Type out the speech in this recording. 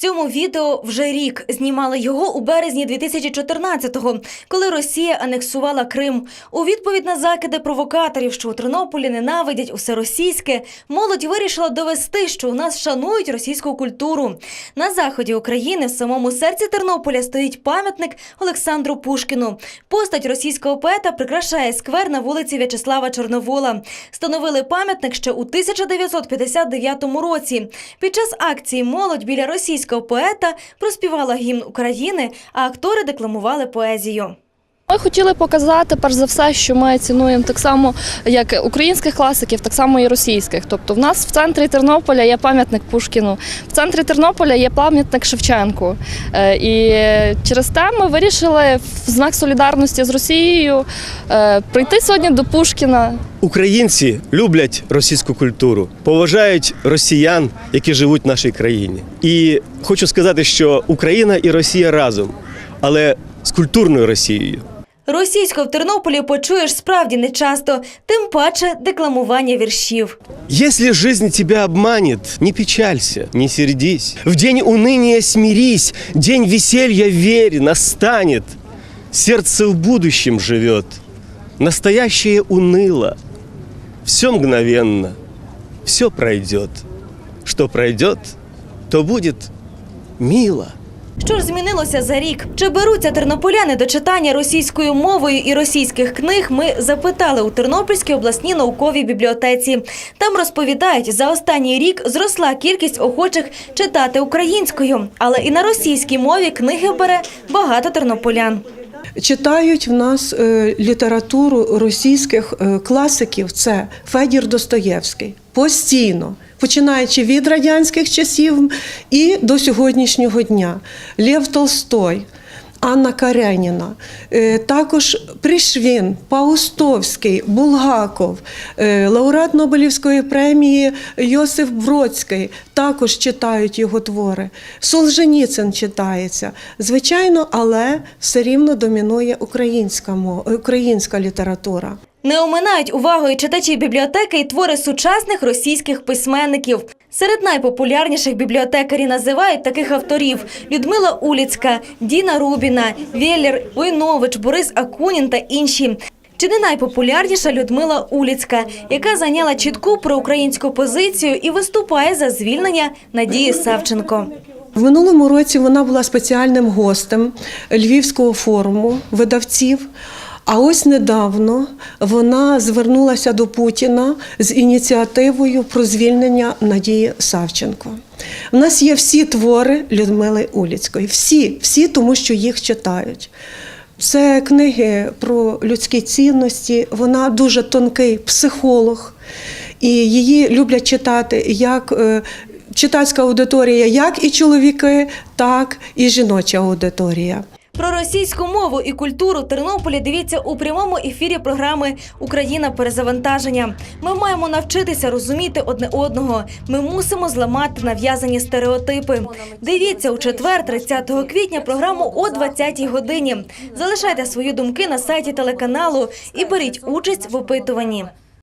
Цьому відео вже рік знімали його у березні 2014-го, коли Росія анексувала Крим. У відповідь на закиди провокаторів, що у Тернополі ненавидять усе російське, молодь вирішила довести, що у нас шанують російську культуру. На заході України, в самому серці Тернополя, стоїть пам'ятник Олександру Пушкіну. Постать російського поета прикрашає сквер на вулиці В'ячеслава Чорновола. Встановили пам'ятник ще у 1959 році. Під час акції молодь біля російського поета проспівала гімн України, а актори декламували поезію. Ми хотіли показати перш за все, що ми цінуємо так само як українських класиків, так само і російських. Тобто, в нас в центрі Тернополя є пам'ятник Пушкіну, в центрі Тернополя є пам'ятник Шевченку. Е, І через те ми вирішили в знак солідарності з Росією е, прийти сьогодні до Пушкіна, Українці люблять російську культуру, поважають росіян, які живуть в нашій країні. І хочу сказати, що Україна і Росія разом, але з культурною Росією. Російську в Тернополі почуєш справді нечасто, тим паче декламування віршів. Если жизнь тебя обманет, не печалься, не сердись. В день уныния смирись, день веселья верь, настанет. Сердце в будущем живет, настоящее уныло. Все мгновенно, все пройдет. Что пройдет, то будет мило. Що ж змінилося за рік? Чи беруться тернополяни до читання російською мовою і російських книг? Ми запитали у Тернопільській обласній науковій бібліотеці. Там розповідають, за останній рік зросла кількість охочих читати українською, але і на російській мові книги бере багато тернополян. Читають в нас е, літературу російських е, класиків. Це Федір Достоєвський постійно, починаючи від радянських часів і до сьогоднішнього дня. Лев Толстой. Анна Кареніна, е, також Пришвін, Паустовський, Булгаков, е, лауреат Нобелівської премії Йосиф Бродський також читають його твори. Солженіцин читається. Звичайно, але все рівно домінує українська мова, українська література. Не оминають увагою читачі бібліотеки і твори сучасних російських письменників. Серед найпопулярніших бібліотекарі називають таких авторів: Людмила Уліцька, Діна Рубіна, Веллер, Войнович, Борис Акунін та інші. Чи не найпопулярніша Людмила Уліцька, яка зайняла чітку проукраїнську позицію і виступає за звільнення Надії Савченко. В минулому році вона була спеціальним гостем Львівського форуму видавців. А ось недавно вона звернулася до Путіна з ініціативою про звільнення Надії Савченко. У нас є всі твори Людмили Уліцької, всі, всі, тому що їх читають. Це книги про людські цінності. Вона дуже тонкий психолог, і її люблять читати як е, читацька аудиторія, як і чоловіки, так і жіноча аудиторія. Про російську мову і культуру Тернополі дивіться у прямому ефірі програми Україна перезавантаження. Ми маємо навчитися розуміти одне одного. Ми мусимо зламати нав'язані стереотипи. Дивіться у четвер, 30 квітня, програму о 20-й годині. Залишайте свої думки на сайті телеканалу і беріть участь в опитуванні.